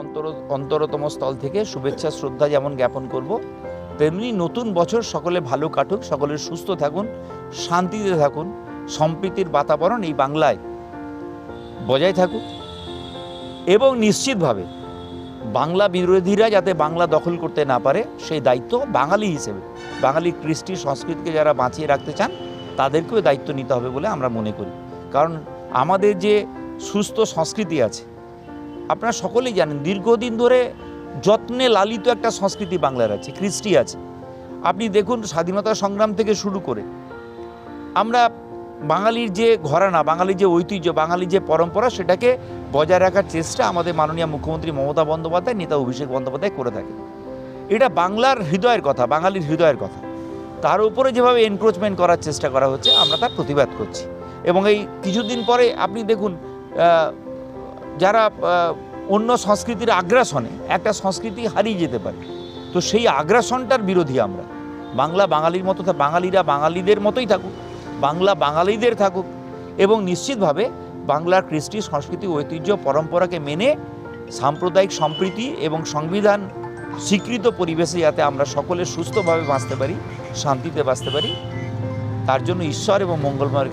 অন্তর, অন্তরতম স্থল থেকে শুভেচ্ছা, শ্রদ্ধা যেমন জ্ঞাপন করব, তেমনি নতুন বছর সকলে ভালো কাটুক, সকলে সুস্থ থাকুন, শান্তিতে থাকুন, সম্প্রীতির বাতাবরণ এই বাংলায় বজায় থাকুক এবং নিশ্চিতভাবে বাংলা বিরোধীরা যাতে বাংলা দখল করতে না পারে, সেই দায়িত্ব বাঙালি হিসেবে, বাঙালি কৃষ্টি সংস্কৃতিকে যারা বাঁচিয়ে রাখতে চান, তাদেরকেও দায়িত্ব নিতে হবে বলে আমরা মনে করি। কারণ আমাদের যে সুস্থ সংস্কৃতি আছে আপনারা সকলেই জানেন, দীর্ঘদিন ধরে যত্নে লালিত একটা সংস্কৃতি বাংলার আছে, কৃষ্টি আছে। আপনি দেখুন স্বাধীনতা সংগ্রাম থেকে শুরু করে আমরা বাঙালির যে ঘরানা, বাঙালির যে ঐতিহ্য, বাঙালির যে পরম্পরা, সেটাকে বজায় রাখার চেষ্টা আমাদের মাননীয় মুখ্যমন্ত্রী মমতা বন্দ্যোপাধ্যায়, নেতা অভিষেক বন্দ্যোপাধ্যায় করে থাকে এটা বাংলার হৃদয়ের কথা, বাঙালির হৃদয়ের কথা। তার উপরে যেভাবে এনক্রোচমেন্ট করার চেষ্টা করা হচ্ছে, আমরা তার প্রতিবাদ করছি। এবং এই কিছুদিন পরে আপনি দেখুন যারা অন্য সংস্কৃতির আগ্রাসনে একটা সংস্কৃতি হারিয়ে যেতে পারে। তো সেই আগ্রাসনটার বিরোধী আমরা। বাংলা বাঙালির মতো বাঙালিরা বাঙালিদের মতোই থাকুক, বাংলা বাঙালিদের থাকুক এবং নিশ্চিতভাবে বাংলার কৃষ্টি, সংস্কৃতি, ঐতিহ্য, পরম্পরাকে মেনে সাম্প্রদায়িক সম্প্রীতি এবং সংবিধান স্বীকৃত পরিবেশে যাতে আমরা সকলে সুস্থভাবে বাঁচতে পারি, শান্তিতে বাঁচতে পারি, তার জন্য ঈশ্বর এবং মঙ্গলময়